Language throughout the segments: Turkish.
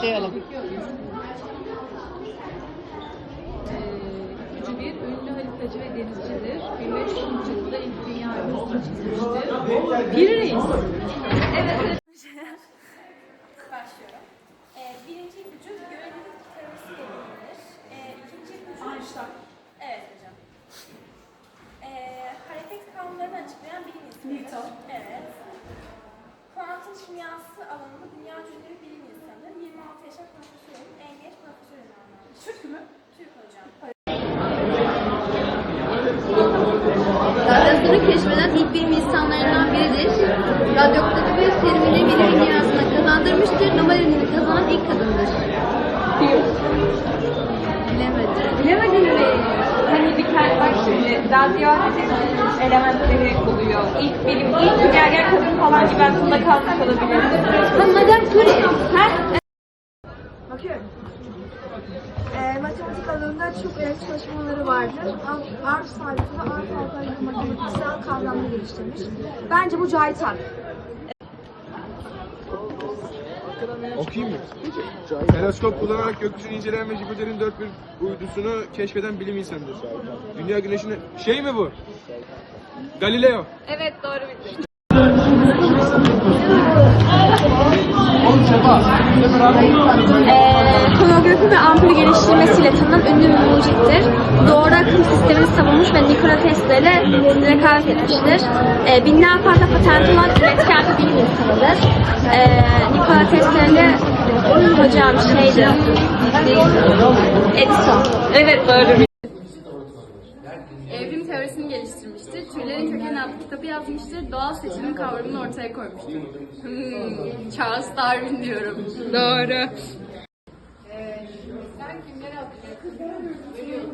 Başlayalım. Gücü bir, ünlü haritacı ve denizcidir. 1513 yılında ilk dünya haritasını çizmiştir. Reis. Başlıyorum. Ee, birinci ipucu görelilik teorisi denilir. Ee, ikinci ipucu... Einstein. Evet hocam. Ee, hareket kanunlarını açıklayan bilim insanı. Newton. Evet. Kuantum kimyası alanında dünya bir bilim insanı. 26 yaşında profesörüm. En genç profesör ünvanı. Türk mü? Türk hocam. Radyasyonu keşfeden ilk bilim insanlarından biridir. Radyoaktivite terimini bilim dünyasına kazandırmıştır. Nobel ödülünü kazanan ilk kadındır. Bilemedim. Bilemedin mi? Hani bir tane bak şimdi radyoaktif elementleri buluyor. İlk bilim, ilk kimyager kadın falan gibi aklımda kalmış olabilir. Ee, matematik alanında çok önemli çalışmaları vardır. Ar- Arf sabiti ve arf halkaları matematiksel kavramını geliştirmiş. Bence bu Cahit Hak. Okuyayım mı? Teleskop kullanarak gökyüzünü inceleyen ve Jüpiter'in dört bir uydusunu keşfeden bilim insanıdır. Dünya güneşine... Şey mi bu? Galileo. Evet doğru bildin. Ee, ve ampul geliştirmesiyle tanınan ünlü bir mucittir. Doğru akım sistemini savunmuş ve Nikola Tesla ile rekabet etmiştir. Ee, binden fazla patenti olan üretken bir bilim insanıdır. Ee, Nikola Tesla ile hocam şeydi, Edison. Evet doğru teorisini geliştirmiştir. Türlerin kökeni adlı kitabı yazmıştır. Doğal seçimin kavramını ortaya koymuştur. Hmm, Charles Darwin diyorum. Doğru.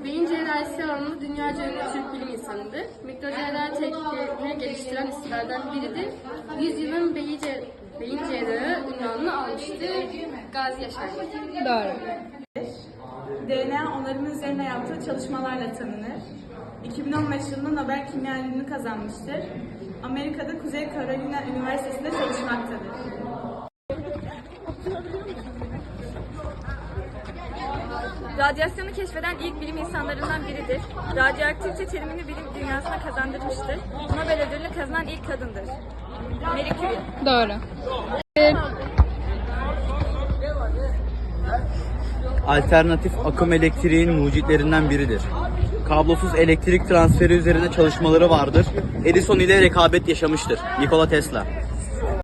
Beyin cerrahisi alanında dünyaca ünlü Türk bilim insanıdır. Mikrocerrahi tekniklerini geliştiren isimlerden biridir. Yüzyılın beyin, cer beyin cerrahı ünvanını almıştır. Gazi Yaşar. DNA onarımı üzerine yaptığı çalışmalarla tanınır. 2015 yılında Nobel Kimya Ödülünü kazanmıştır. Amerika'da Kuzey Carolina Üniversitesi'nde çalışmaktadır. Radyasyonu keşfeden ilk bilim insanlarından biridir. Radyoaktivite terimini bilim dünyasına kazandırmıştır. Nobel ödülünü kazanan ilk kadındır. Marie Curie. Doğru. Alternatif akım elektriğin mucitlerinden biridir. Kablosuz elektrik transferi üzerine çalışmaları vardır. Edison ile rekabet yaşamıştır. Nikola Tesla.